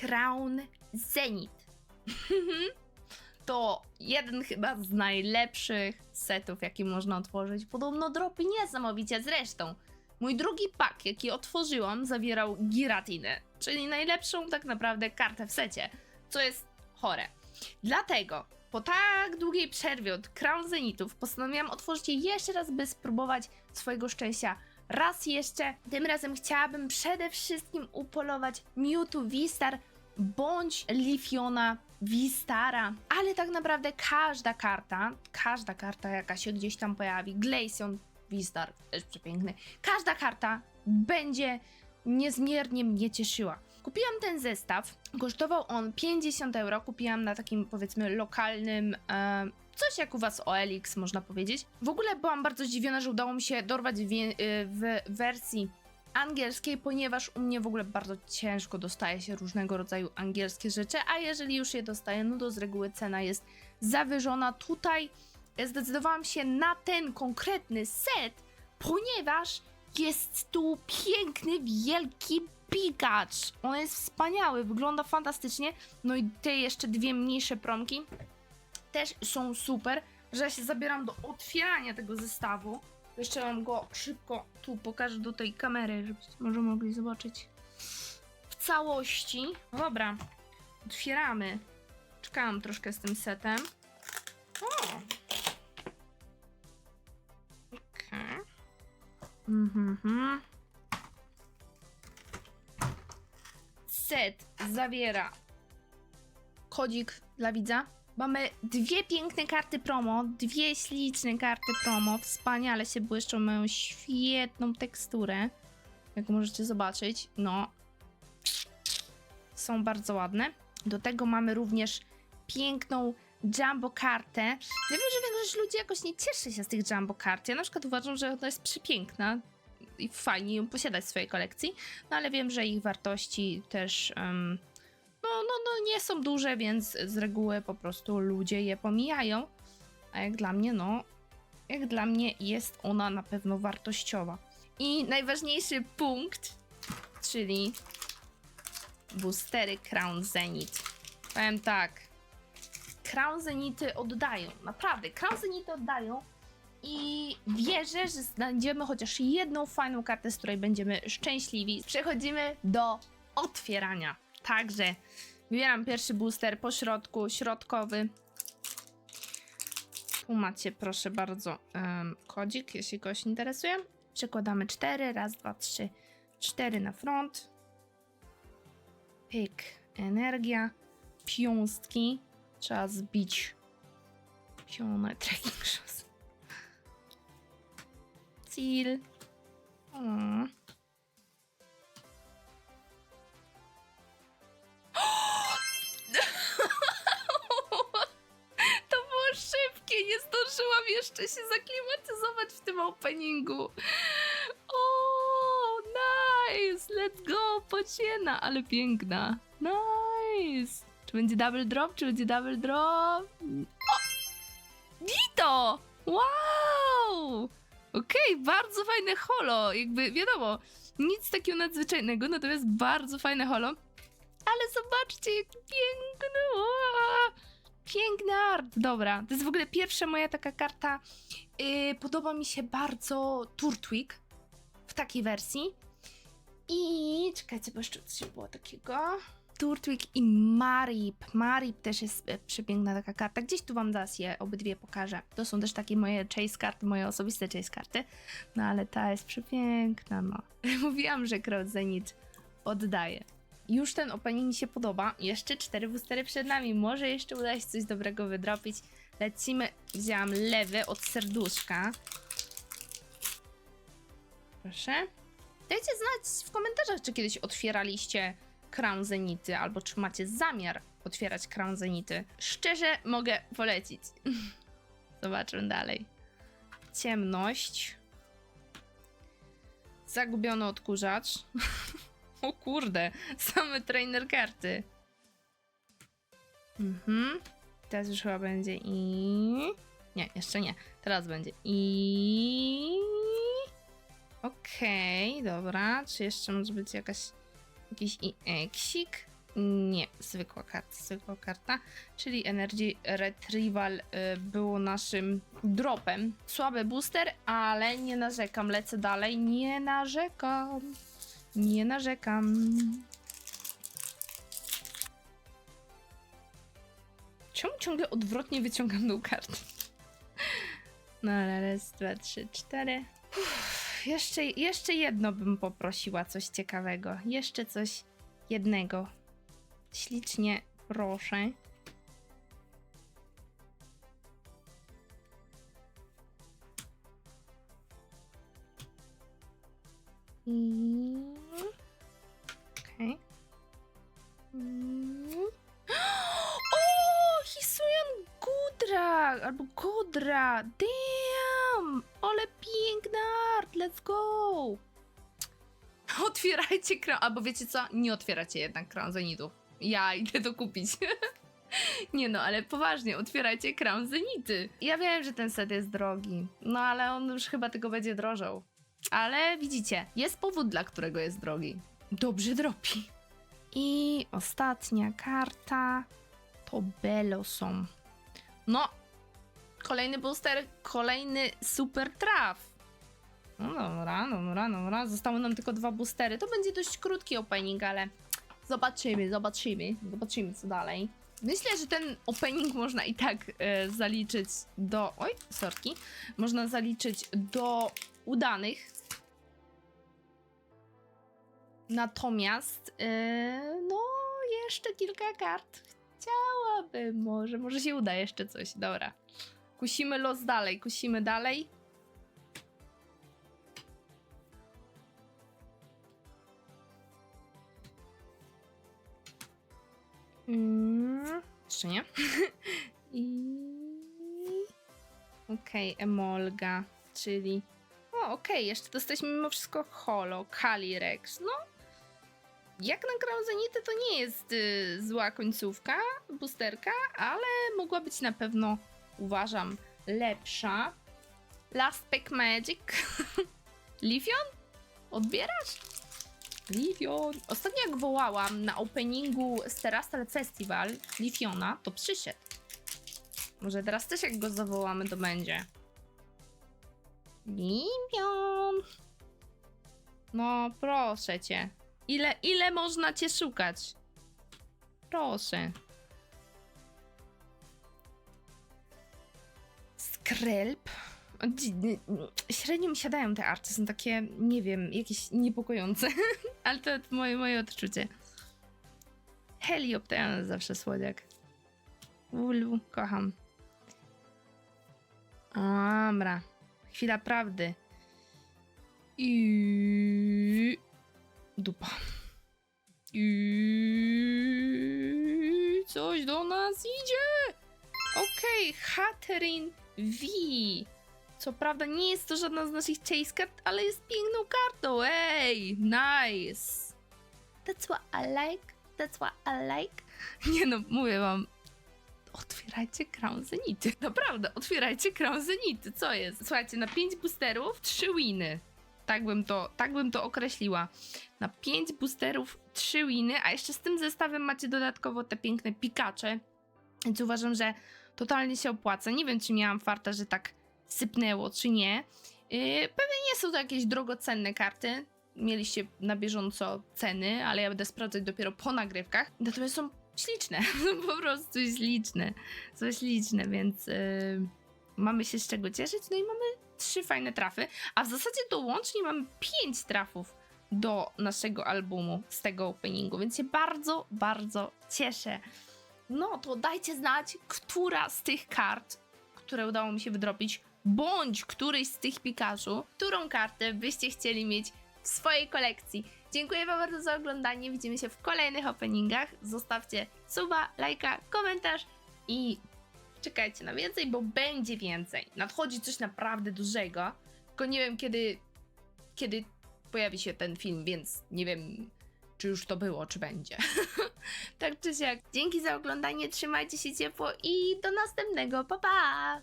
Crown Zenith. to jeden chyba z najlepszych setów, jaki można otworzyć. Podobno dropi niesamowicie zresztą. Mój drugi pak, jaki otworzyłam, zawierał Giratinę, czyli najlepszą tak naprawdę kartę w secie, co jest chore. Dlatego po tak długiej przerwie od Crown Zenithów postanowiłam otworzyć je jeszcze raz, by spróbować swojego szczęścia raz jeszcze. Tym razem chciałabym przede wszystkim upolować Mewtwo V-Star bądź Lifiona V-Stara, ale tak naprawdę każda karta, każda karta jaka się gdzieś tam pojawi, Glaceon V-Star, też przepiękny, każda karta będzie niezmiernie mnie cieszyła. Kupiłam ten zestaw, kosztował on 50 euro, kupiłam na takim powiedzmy lokalnym, e, coś jak u was OLX można powiedzieć. W ogóle byłam bardzo zdziwiona, że udało mi się dorwać w, y, w wersji angielskiej, ponieważ u mnie w ogóle bardzo ciężko dostaje się różnego rodzaju angielskie rzeczy, a jeżeli już je dostaję, no to z reguły cena jest zawyżona. Tutaj zdecydowałam się na ten konkretny set, ponieważ jest tu piękny, wielki Pikachu. On jest wspaniały, wygląda fantastycznie. No i te jeszcze dwie mniejsze promki też są super, że ja się zabieram do otwierania tego zestawu. Jeszcze mam go szybko tu pokażę do tej kamery, żebyście może mogli zobaczyć w całości. No dobra, otwieramy. Czekałam troszkę z tym setem. O! Okej. Mhm. mhm. Set zawiera kodzik dla widza. Mamy dwie piękne karty promo, dwie śliczne karty promo, wspaniale się błyszczą, mają świetną teksturę, jak możecie zobaczyć, no, są bardzo ładne. Do tego mamy również piękną jumbo kartę. Ja wiem, że większość ludzi jakoś nie cieszy się z tych jumbo kart. Ja na przykład uważam, że ona jest przepiękna i fajnie ją posiadać w swojej kolekcji, no ale wiem, że ich wartości też em, no, no, nie są duże, więc z reguły po prostu ludzie je pomijają. A jak dla mnie, no, jak dla mnie jest ona na pewno wartościowa. I najważniejszy punkt, czyli boostery Crown Zenith. Powiem tak, Crown Zenity oddają, naprawdę, Crown Zenity oddają i wierzę, że znajdziemy chociaż jedną fajną kartę, z której będziemy szczęśliwi. Przechodzimy do otwierania. Także wybieram pierwszy booster po środku, środkowy. Tu macie, proszę bardzo, em, kodzik, jeśli kogoś interesuje. Przekładamy cztery, raz, dwa, trzy, cztery na front. Pyk, energia, piąstki. Trzeba zbić pione trekking shoes. Mm. Openingu. O, nice, let's go, pociena, ale piękna. Nice. Czy będzie double drop, czy będzie double drop? O! Dito! Wow! Okej, bardzo fajne holo, jakby wiadomo, nic takiego nadzwyczajnego, natomiast bardzo fajne holo. Ale zobaczcie, jak piękny! Ua! Piękny art! Dobra, to jest w ogóle pierwsza moja taka karta. Yy, podoba mi się bardzo Turtwig w takiej wersji. I czekajcie, bo jeszcze coś było takiego. Turtwig i Marip. Marip też jest e, przepiękna taka karta. Gdzieś tu wam zaraz je obydwie pokażę. To są też takie moje chase karty, moje osobiste chase karty. No ale ta jest przepiękna, no. Mówiłam, że Crowd Zenith oddaje. Już ten opening mi się podoba. Jeszcze cztery boostery przed nami. Może jeszcze uda się coś dobrego wydropić. Lecimy. Wzięłam lewy od serduszka. Proszę. Dajcie znać w komentarzach, czy kiedyś otwieraliście Crown Zenity, albo czy macie zamiar otwierać Crown Zenity. Szczerze mogę polecić. Zobaczmy dalej. Ciemność. Zagubiony odkurzacz. o kurde, same trainer karty. Mhm. Teraz już chyba będzie i... Nie, jeszcze nie. Teraz będzie i... Okej, dobra. Czy jeszcze może być jakaś... Jakiś i eksik? Nie, zwykła karta, zwykła karta, czyli Energy Retrieval y, było naszym dropem. Słaby booster, ale nie narzekam, lecę dalej, nie narzekam, nie narzekam. Czemu ciągle odwrotnie wyciągam tą kartę? No ale raz, dwa, trzy, cztery. Uff, jeszcze, jeszcze jedno bym poprosiła, coś ciekawego. Jeszcze coś jednego. Ślicznie proszę. I... Okej. Mm. O! Hisuyan Gudra! Albo Godra! Damn! Ale piękny art! Let's go! Otwierajcie kran... Albo wiecie co? Nie otwieracie jednak kran Zenitów. Ja idę to kupić. Nie no, ale poważnie, otwierajcie kran Zenity. Ja wiem, że ten set jest drogi. No ale on już chyba tego będzie drożał. Ale widzicie, jest powód, dla którego jest drogi. Dobrze dropi. I ostatnia karta to Belosom. No, kolejny booster, kolejny super traf. No dobra, dobra, dobra. Zostały nam tylko dwa boostery. To będzie dość krótki opening, ale zobaczymy, zobaczymy. Zobaczymy, co dalej. Myślę, że ten opening można i tak e, zaliczyć do. Oj, sorki. Można zaliczyć do udanych. Natomiast, e, no, jeszcze kilka kart. Chciałabym, może, może się uda jeszcze coś. Dobra. Kusimy los dalej, kusimy dalej. Mm, nie. I. Okej, Emolga, czyli. O, okej, jeszcze dostaliśmy mimo wszystko Holo, Kalirex. No. Jak na Zenity to nie jest y, zła końcówka, boosterka, ale mogła być na pewno, uważam, lepsza. Last Pack Magic. Lifion? Odbierasz? Lifion. Ostatnio jak wołałam na openingu z Terastal Festival Lifiona, to przyszedł. Może teraz też jak go zawołamy, to będzie. Lifion. No, proszę cię. Ile, ile można cię szukać? Proszę. Skrelp. Średnio mi siadają te arty, są takie, nie wiem, jakieś niepokojące, ale to moje, moje odczucie. Heliopteran zawsze słodziak. Ulu, kocham. Dobra, chwila prawdy. I dupa. I coś do nas idzie. Okej, Haterin V. Co prawda nie jest to żadna z naszych chase kart, ale jest piękną kartą. Ej, nice. That's what I like. That's what I like. Nie no, mówię wam. Otwierajcie Crown Zenity. Naprawdę, otwierajcie Crown Zenity. Co jest? Słuchajcie, na 5 boosterów 3 winy. Tak bym to, tak bym to określiła. Na 5 boosterów 3 winy, a jeszcze z tym zestawem macie dodatkowo te piękne pikacze. Więc uważam, że totalnie się opłaca. Nie wiem, czy miałam farta, że tak sypnęło, czy nie. Yy, pewnie nie są to jakieś drogocenne karty. Mieliście na bieżąco ceny, ale ja będę sprawdzać dopiero po nagrywkach. Natomiast są śliczne. Po prostu śliczne. Są śliczne, więc yy, mamy się z czego cieszyć. No i mamy trzy fajne trafy. A w zasadzie to łącznie mamy pięć trafów do naszego albumu z tego openingu, więc się bardzo, bardzo cieszę. No to dajcie znać, która z tych kart, które udało mi się wydropić, bądź któryś z tych Pikachu, którą kartę byście chcieli mieć w swojej kolekcji. Dziękuję Wam bardzo za oglądanie. Widzimy się w kolejnych openingach. Zostawcie suba, lajka, komentarz i czekajcie na więcej, bo będzie więcej. Nadchodzi coś naprawdę dużego. Tylko nie wiem kiedy, kiedy pojawi się ten film, więc nie wiem czy już to było, czy będzie. tak czy siak. Dzięki za oglądanie, trzymajcie się ciepło i do następnego. Pa pa!